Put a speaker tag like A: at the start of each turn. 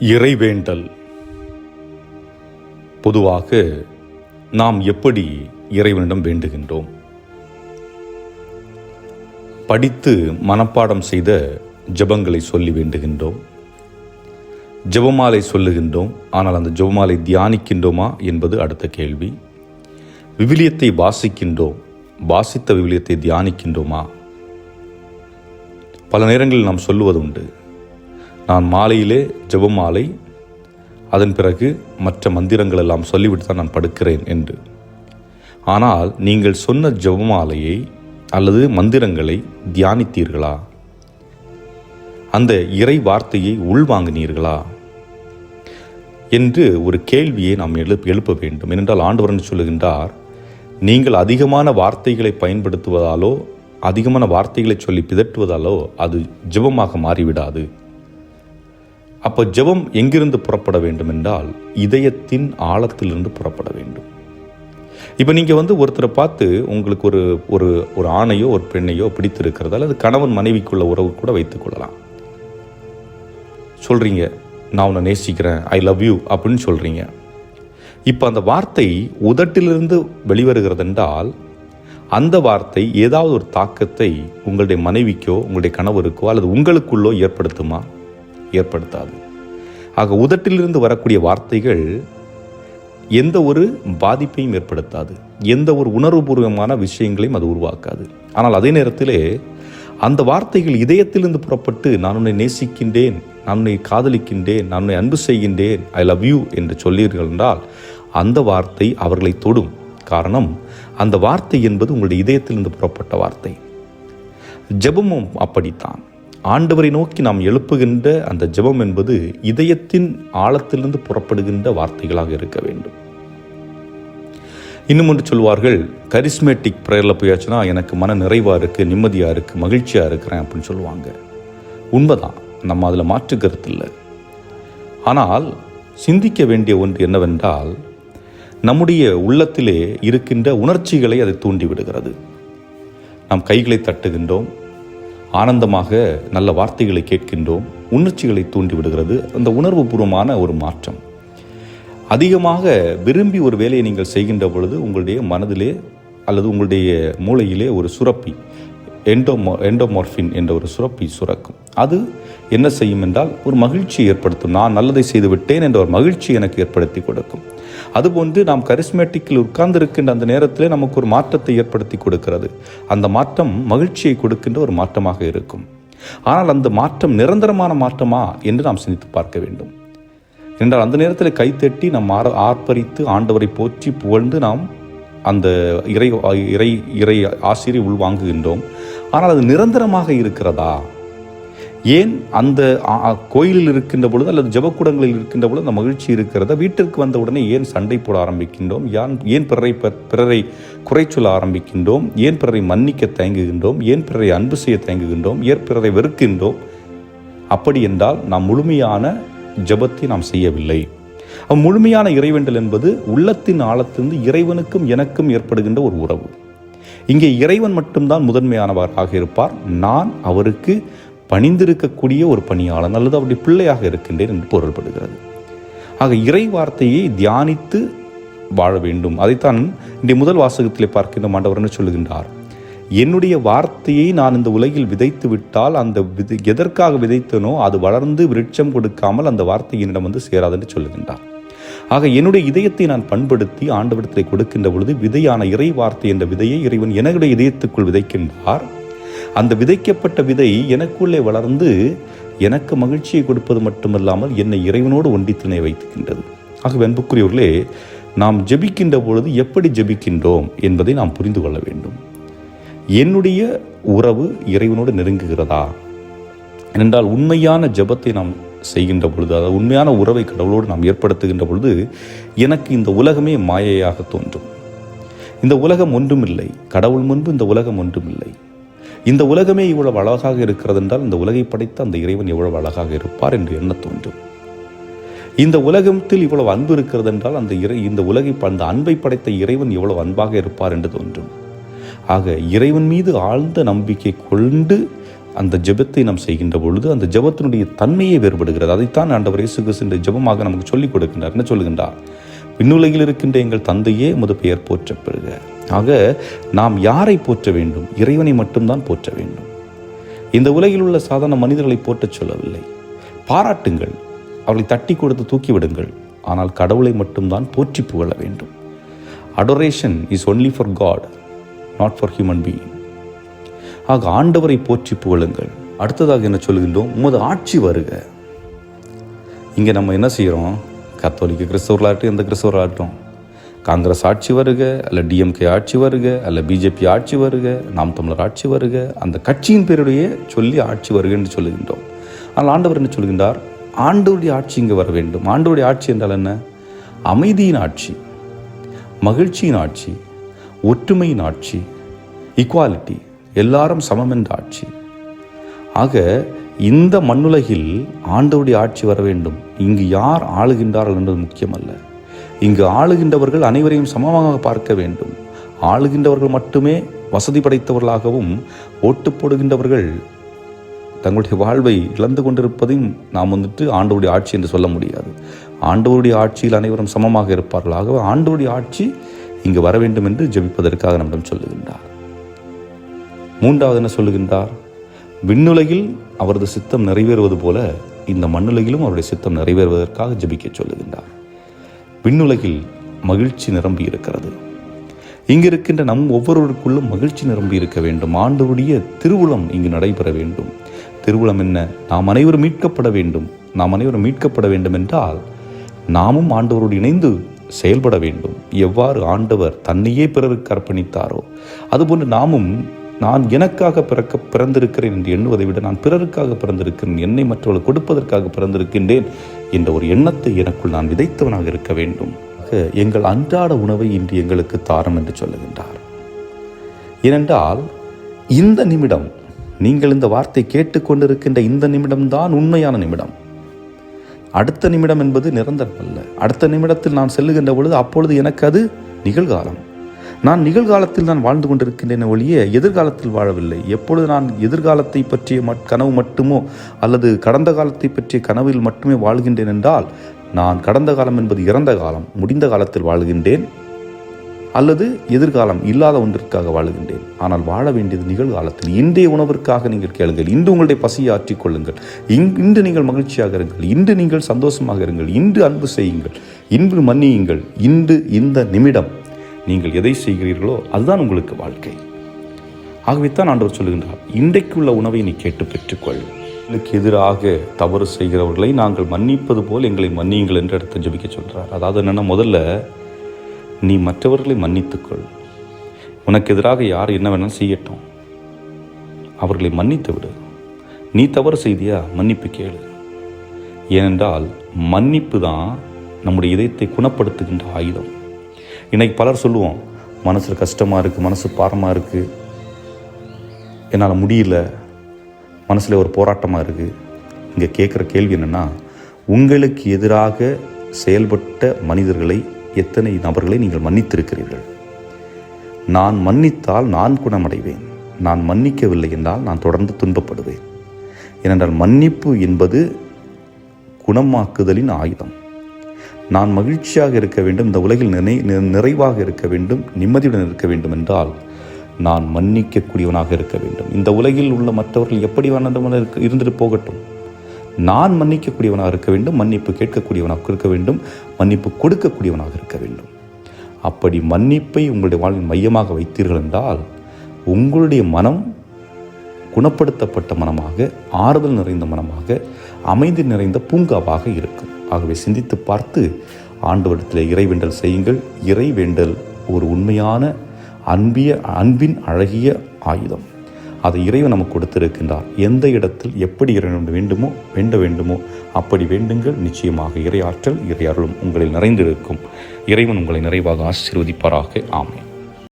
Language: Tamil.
A: இறைவேண்டல். பொதுவாக நாம் எப்படி இறைவனிடம் வேண்டுகின்றோம்? படித்து மனப்பாடம் செய்த ஜெபங்களை சொல்லி வேண்டுகின்றோம். ஜெபமாலை சொல்லுகின்றோம். ஆனால் அந்த ஜெபமாலை தியானிக்கின்றோமா என்பது அடுத்த கேள்வி. விவிலியத்தை வாசிக்கின்றோம். வாசித்த விவிலியத்தை தியானிக்கின்றோமா? பல நேரங்களில் நாம் சொல்லுவது உண்டு நான் மாலையிலே ஜெபமாலை அதன் பிறகு மற்ற மந்திரங்கள் எல்லாம் சொல்லிவிட்டு தான் நான் படுக்கிறேன் என்று. ஆனால் நீங்கள் சொன்ன ஜெபமாலையை அல்லது மந்திரங்களை தியானித்தீர்களா? அந்த இறை வார்த்தையை உள்வாங்கினீர்களா? என்று ஒரு கேள்வியை நாம் எழுப்ப எழுப்ப வேண்டும். ஏனென்றால் ஆண்டவரன் சொல்லுகின்றார்? நீங்கள் அதிகமான வார்த்தைகளை பயன்படுத்துவதாலோ அதிகமான வார்த்தைகளை சொல்லி பிதற்றுவதாலோ அது ஜெபமாக மாறிவிடாது. அப்போ ஜெபம் எங்கிருந்து புறப்பட வேண்டும் என்றால் இதயத்தின் ஆழத்திலிருந்து புறப்பட வேண்டும். இப்போ நீங்கள் வந்து ஒருத்தரை பார்த்து உங்களுக்கு ஒரு ஒரு ஒரு ஆணையோ ஒரு பெண்ணையோ பிடித்திருக்கிறது அல்லது கணவன் மனைவிக்குள்ள உறவு கூட வைத்துக்கொள்ளலாம் சொல்கிறீங்க நான் உன்னை நேசிக்கிறேன் ஐ லவ் யூ அப்படின்னு சொல்கிறீங்க இப்போ அந்த வார்த்தை உதட்டிலிருந்து வெளிவருகிறது என்றால் அந்த வார்த்தை ஏதாவது ஒரு தாக்கத்தை உங்களுடைய மனைவிக்கோ உங்களுடைய கணவருக்கோ அல்லது உங்களுக்குள்ளோ ஏற்படுத்துமா? ஏற்படுத்தாது. ஆக உதட்டிலிருந்து வரக்கூடிய வார்த்தைகள் எந்த ஒரு பாதிப்பையும் ஏற்படுத்தாது. எந்த ஒரு உணர்வுபூர்வமான விஷயங்களையும் அது உருவாக்காது. ஆனால் அதே நேரத்திலே அந்த வார்த்தைகள் இதயத்திலிருந்து புறப்பட்டு நான் உன்னை நேசிக்கின்றேன் நான் உன்னை காதலிக்கின்றேன் நான் உன்னை அன்பு செய்கின்றேன் ஐ லவ் யூ என்று சொல்லீர்கள் என்றால் அந்த வார்த்தை அவர்களை தொடும். காரணம் அந்த வார்த்தை என்பது உங்களுடைய இதயத்திலிருந்து புறப்பட்ட வார்த்தை. ஜெபமும் அப்படித்தான். ஆண்டவரை நோக்கி நாம் எழுப்புகின்ற அந்த ஜெபம் என்பது இதயத்தின் ஆழத்திலிருந்து புறப்படுகின்ற வார்த்தைகளாக இருக்க வேண்டும். இன்னும் ஒன்று சொல்வார்கள் கரிஸ்மேட்டிக் ப்ரேயரில் போயாச்சுன்னா எனக்கு மன நிறைவாக இருக்குது நிம்மதியாக இருக்குது மகிழ்ச்சியாக இருக்கிறேன் அப்படின்னு சொல்லுவாங்க. உண்மைதான் நம்ம அதில் மாற்று கருத்து இல்லை. ஆனால் சிந்திக்க வேண்டிய ஒன்று என்னவென்றால் நம்முடைய உள்ளத்திலே இருக்கின்ற உணர்ச்சிகளை அதை தூண்டி விடுகிறது. நாம் கைகளை தட்டுகின்றோம் ஆனந்தமாக நல்ல வார்த்தைகளை கேட்கின்றோம். உணர்ச்சிகளை தூண்டி விடுகிறது அந்த உணர்வுபூர்வமான ஒரு மாற்றம். அதிகமாக விரும்பி ஒரு வேலையை நீங்கள் செய்கின்ற பொழுது உங்களுடைய மனதிலே அல்லது உங்களுடைய மூளையிலே ஒரு சுரப்பி எண்டோமோ எண்டோமார்ஃபின் என்ற ஒரு சுரப்பி சுரக்கும். அது என்ன செய்யும் என்றால் ஒரு மகிழ்ச்சியை ஏற்படுத்தும். நான் நல்லதை செய்து விட்டேன் என்ற ஒரு மகிழ்ச்சி எனக்கு ஏற்படுத்தி கொடுக்கும். அதுபோன்று நாம் கரிஸ்மேட்டிக்கில் உட்கார்ந்திருக்கின்ற அந்த நேரத்தில் நமக்கு ஒரு மாற்றத்தை ஏற்படுத்தி கொடுக்கிறது. அந்த மாற்றம் மகிழ்ச்சியை கொடுக்கின்ற ஒரு மாற்றமாக இருக்கும். ஆனால் அந்த மாற்றம் நிரந்தரமான மாற்றமா என்று நாம் சிந்தித்து பார்க்க வேண்டும். என்றால் அந்த நேரத்தில் கைத்தட்டி நாம் ஆர ஆர்ப்பரித்து ஆண்டவரை போற்றி புகழ்ந்து நாம் அந்த இறை இறை இறை ஆசிரியை உள்வாங்குகின்றோம். ஆனால் அது நிரந்தரமாக இருக்கிறதா? ஏன் அந்த கோயிலில் இருக்கின்ற பொழுது அல்லது ஜெபக்கூடங்களில் இருக்கின்ற பொழுது அந்த மகிழ்ச்சி இருக்கிறத? வீட்டிற்கு வந்த உடனே ஏன் சண்டை போட ஆரம்பிக்கின்றோம்? யான் ஏன் பிறரை ப- பிறரை குறை சொல்ல ஆரம்பிக்கின்றோம்? ஏன் பிறரை மன்னிக்க தயங்குகின்றோம்? ஏன் பிறரை அன்பு செய்ய தயங்குகின்றோம்? ஏன் பிறரை வெறுக்கின்றோம்? அப்படி என்றால் நாம் முழுமையான ஜெபத்தை நாம் செய்யவில்லை. முழுமையான இறைவேண்டல் என்பது உள்ளத்தின் ஆழத்திலிருந்து இறைவனுக்கும் எனக்கும் ஏற்படுகின்ற ஒரு உறவு. இங்கே இறைவன் மட்டும்தான் முதன்மையானவராக இருப்பார். நான் அவருக்கு பணிந்திருக்கக்கூடிய ஒரு பணியாளன் அல்லது அவருடைய பிள்ளையாக இருக்கின்றேன் என்று பொருள்படுகிறது. ஆக இறை வார்த்தையை தியானித்து வாழ வேண்டும். அதைத்தான் இன்றைய முதல் வாசகத்திலே பார்க்கின்ற மாண்டவர் என்று சொல்லுகின்றார்? என்னுடைய வார்த்தையை நான் இந்த உலகில் விதைத்து விட்டால் அந்த விதை எதற்காக விதைத்தனோ அது வளர்ந்து விருட்சம் கொடுக்காமல் அந்த வார்த்தை என்னிடம் வந்து சேராது என்று சொல்லுகின்றார். ஆக என்னுடைய இதயத்தை நான் பண்படுத்தி ஆண்டவரத்தை கொடுக்கின்ற பொழுது விதையான இறை வார்த்தை என்ற விதையை இறைவன் என்னுடைய இதயத்துக்குள் விதைக்கின்றார். அந்த விதைக்கப்பட்ட விதை எனக்குள்ளே வளர்ந்து எனக்கு மகிழ்ச்சியை கொடுப்பது மட்டுமல்லாமல் என்னை இறைவனோடு ஒன்றித்தினை வைத்துக்கின்றது. ஆகவே அன்புக்குரியவர்களே நாம் ஜெபிக்கின்ற பொழுது எப்படி ஜெபிக்கின்றோம் என்பதை நாம் புரிந்து கொள்ள வேண்டும். என்னுடைய உறவு இறைவனோடு நெருங்குகிறதா? ஏனென்றால் உண்மையான ஜெபத்தை நாம் செய்கின்ற பொழுது அதாவது உண்மையான உறவை கடவுளோடு நாம் ஏற்படுத்துகின்ற பொழுது எனக்கு இந்த உலகமே மாயையாக தோன்றும். இந்த உலகம் ஒன்றுமில்லை. கடவுள் முன்பு இந்த உலகம் ஒன்றுமில்லை. இந்த உலகமே இவ்வளவு அழகாக இருக்கிறது என்றால் இந்த உலகை படைத்த அந்த இறைவன் எவ்வளவு அழகாக இருப்பார் என்று எண்ண தோன்றும். இந்த உலகத்தில் இவ்வளவு அன்பு இருக்கிறது என்றால் அந்த இறை இந்த உலகை அந்த அன்பை படைத்த இறைவன் எவ்வளவு அன்பாக இருப்பார் என்று தோன்றும். ஆக இறைவன் மீது ஆழ்ந்த நம்பிக்கை கொண்டு அந்த ஜெபத்தை நாம் செய்கின்ற பொழுது அந்த ஜெபத்தினுடைய தன்மையே வேறுபடுகிறது. அதைத்தான் ஆண்டவர் இயேசு கிறிஸ்து ஜெபமாக நமக்கு சொல்லிக் கொடுக்கின்றார். என்ன சொல்லுகின்றார்? விண்ணுலகில் இருக்கின்ற எங்கள் தந்தையே முது பெயர் போற்றப்படுகிறார் ஆக நாம் யாரை போற்ற வேண்டும்? இறைவனை மட்டும்தான் போற்ற வேண்டும். இந்த உலகில் உள்ள சாதாரண மனிதர்களை போற்றச் சொல்லவில்லை. பாராட்டுங்கள். அவளை தட்டி கொடுத்து தூக்கிவிடுங்கள். ஆனால் கடவுளை மட்டும்தான் போற்றி புகழ வேண்டும். Adoration is only for God not for human being ஆக ஆண்டவரை போற்றி புகழுங்கள். அடுத்ததாக என்ன சொல்லுகின்றோம் உமது ஆட்சி வருக. இங்கே நம்ம என்ன செய்கிறோம்? கத்தோலிக்க கிறிஸ்தவர்களாகட்டும் எந்த கிறிஸ்தவர்களாகட்டும் காங்கிரஸ் ஆட்சி வருக அல்ல டிஎம்கே ஆட்சி வருக அல்ல பிஜேபி ஆட்சி வருக நாம் தமிழர் ஆட்சி வருக அந்த கட்சியின் பேருடைய சொல்லி ஆட்சி வருக என்று சொல்லுகின்றோம். ஆனால் ஆண்டவர் என்ன சொல்கின்றார் ஆண்டவருடைய ஆட்சி இங்கே வர வேண்டும். ஆண்டவருடைய ஆட்சி என்றால் என்ன? அமைதியின் ஆட்சி மகிழ்ச்சியின் ஆட்சி ஒற்றுமையின் ஆட்சி ஈக்குவாலிட்டி எல்லாரும் சமம் என்ற ஆட்சி. ஆக இந்த மண்ணுலகில் ஆண்டவருடைய ஆட்சி வர வேண்டும். இங்கு யார் ஆளுகின்றார்கள் என்பது முக்கியமல்ல. இங்கு ஆளுகின்றவர்கள் அனைவரையும் சமமாக பார்க்க வேண்டும். ஆளுகின்றவர்கள் மட்டுமே வசதி படைத்தவர்களாகவும் ஓட்டு போடுகின்றவர்கள் தங்களுடைய வாழ்வை இழந்து கொண்டிருப்பதையும் நாம் வந்துட்டு ஆண்டவருடைய ஆட்சி என்று சொல்ல முடியாது. ஆண்டவருடைய ஆட்சியில் அனைவரும் சமமாக இருப்பார்கள். ஆகவே ஆண்டவருடைய ஆட்சி இங்கு வர வேண்டும் என்று ஜெபிப்பதற்காக நம்மிடம் சொல்லுகின்றார். மூன்றாவது என்ன சொல்லுகின்றார்? விண்ணுலகில் அவரது சித்தம் நிறைவேறுவது போல இந்த மண்ணுலகிலும் அவருடைய சித்தம் நிறைவேறுவதற்காக ஜபிக்க சொல்லுகின்றார். விண்ணுலகில் மகிழ்ச்சி நிரம்பி இருக்கிறது இங்கு இருக்கின்ற நம் ஒவ்வொருவருக்குள்ளும் மகிழ்ச்சி நிரம்பி இருக்க வேண்டும். ஆண்டவருடைய திருவுளம் இங்கு நடைபெற வேண்டும். திருவுளம் என்ன? நாம் அனைவரும் மீட்கப்பட வேண்டும். நாம் அனைவரும் மீட்கப்பட வேண்டும் என்றால் நாமும் ஆண்டவரோடு இணைந்து செயல்பட வேண்டும். எவ்வாறு ஆண்டவர் தன்னையே பிறருக்கு அர்ப்பணித்தாரோ அதுபோன்று நாமும் நான் எனக்காக பிறக்க பிறந்திருக்கிறேன் என்று எண்ணுவதை விட நான் பிறருக்காக பிறந்திருக்கிறேன். என்னை மற்றவர்கள் கொடுப்பதற்காக பிறந்திருக்கின்றேன் என்ற ஒரு எண்ணத்தை எனக்குள் நான் விதைத்தவனாக இருக்க வேண்டும். எங்கள் அன்றாட உணவை இன்று எங்களுக்கு தாரம் என்று சொல்லுகின்றார். ஏனென்றால் இந்த நிமிடம் நீங்கள் இந்த வார்த்தை கேட்டுக்கொண்டிருக்கின்ற இந்த நிமிடம்தான் உண்மையான நிமிடம். அடுத்த நிமிடம் என்பது நிரந்தரம் அல்ல அடுத்த நிமிடத்தில் நான் செல்லுகின்ற பொழுது அப்பொழுது எனக்கு அது நிகழ்காலம். நான் நிகழ்காலத்தில் நான் வாழ்ந்து கொண்டிருக்கின்றேன் ஒழிய எதிர்காலத்தில் வாழவில்லை. எப்பொழுது நான் எதிர்காலத்தை பற்றிய மட் கனவு மட்டுமோ அல்லது கடந்த காலத்தை பற்றிய கனவில் மட்டுமே வாழ்கின்றேன் என்றால் நான் கடந்த காலம் என்பது இறந்த காலம் முடிந்த காலத்தில் வாழ்கின்றேன் அல்லது எதிர்காலம் இல்லாத ஒன்றிற்காக வாழுகின்றேன். ஆனால் வாழ வேண்டியது நிகழ்காலத்தில். இன்றைய உணவிற்காக நீங்கள் கேளுங்கள். இன்று உங்களுடைய பசியை ஆற்றிக்கொள்ளுங்கள் இங் இன்று நீங்கள் மகிழ்ச்சியாக இருங்கள். இன்று நீங்கள் சந்தோஷமாக இருங்கள். இன்று அன்பு செய்யுங்கள். இன்று மன்னியுங்கள். இன்று இந்த நிமிடம் நீங்கள் எதை செய்கிறீர்களோ அதுதான் உங்களுக்கு வாழ்க்கை. ஆகவே தான் ஆண்டவர் சொல்லுகின்றார் இன்றைக்குள்ள உணவை நீ கேட்டு பெற்றுக்கொள். எங்களுக்கு எதிராக தவறு செய்கிறவர்களை நாங்கள் மன்னிப்பது போல் எங்களை மன்னியுங்கள் என்று எடுத்து ஜபிக்க சொல்கிறார் அதாவது என்னென்னா முதல்ல நீ மற்றவர்களை மன்னித்துக்கொள். உனக்கு எதிராக யார் என்ன வேணாலும் செய்யட்டும். அவர்களை மன்னித்து விடு. நீ தவறு செய்தியா? மன்னிப்பு கேளு. ஏனென்றால் மன்னிப்பு தான் நம்முடைய இதயத்தை குணப்படுத்துகின்ற ஆயுதம். இன்றைக்கி பலர் சொல்லுவோம் மனசில் கஷ்டமாக இருக்குது மனசு பாரமாக இருக்குது என்னால் முடியல. மனசில் ஒரு போராட்டமாக இருக்குது இங்கே கேட்குற கேள்வி என்னென்னா உங்களுக்கு எதிராக செயல்பட்ட மனிதர்களை எத்தனை நபர்களை நீங்கள் மன்னித்திருக்கிறீர்கள்? நான் மன்னித்தால் நான் குணமடைவேன். நான் மன்னிக்கவில்லை என்றால் நான் தொடர்ந்து துன்பப்படுவேன். ஏனென்றால் மன்னிப்பு என்பது குணமாக்குதலின் ஆயுதம். நான் மகிழ்ச்சியாக இருக்க வேண்டும் இந்த உலகில் நினை நிறைவாக இருக்க வேண்டும் நிம்மதியுடன் இருக்க வேண்டும் என்றால் நான் மன்னிக்கக்கூடியவனாக இருக்க வேண்டும். இந்த உலகில் உள்ள மற்றவர்கள் எப்படி வேண்டாம் இருக்க இருந்துட்டு போகட்டும். நான் மன்னிக்கக்கூடியவனாக இருக்க வேண்டும் மன்னிப்பு கேட்கக்கூடியவனாக இருக்க வேண்டும் மன்னிப்பு கொடுக்கக்கூடியவனாக இருக்க வேண்டும். அப்படி மன்னிப்பை உங்களுடைய வாழ்வின் மையமாக வைத்தீர்கள் என்றால் உங்களுடைய மனம் குணப்படுத்தப்பட்ட மனமாக ஆறுதல் நிறைந்த மனமாக அமைதி நிறைந்த பூங்காவாக இருக்கும். ஆகவே சிந்தித்து பார்த்து ஆண்டவரிடத்தில் இறைவேண்டல் செய்யுங்கள். இறைவேண்டல் ஒரு உண்மையான அன்பிய அன்பின் அழகிய ஆயுதம். அதை இறைவன் நமக்கு கொடுத்திருக்கின்றார். எந்த இடத்தில் எப்படி இறைவன் வேண்டுமோ வேண்ட வேண்டுமோ அப்படி வேண்டுங்கள். நிச்சயமாக இறை ஆற்றல் இறை அருளும் உங்களில் நிறைந்திருக்கும். இறைவன் உங்களை நிறைவாக ஆசீர்வதிப்பாராக. ஆமை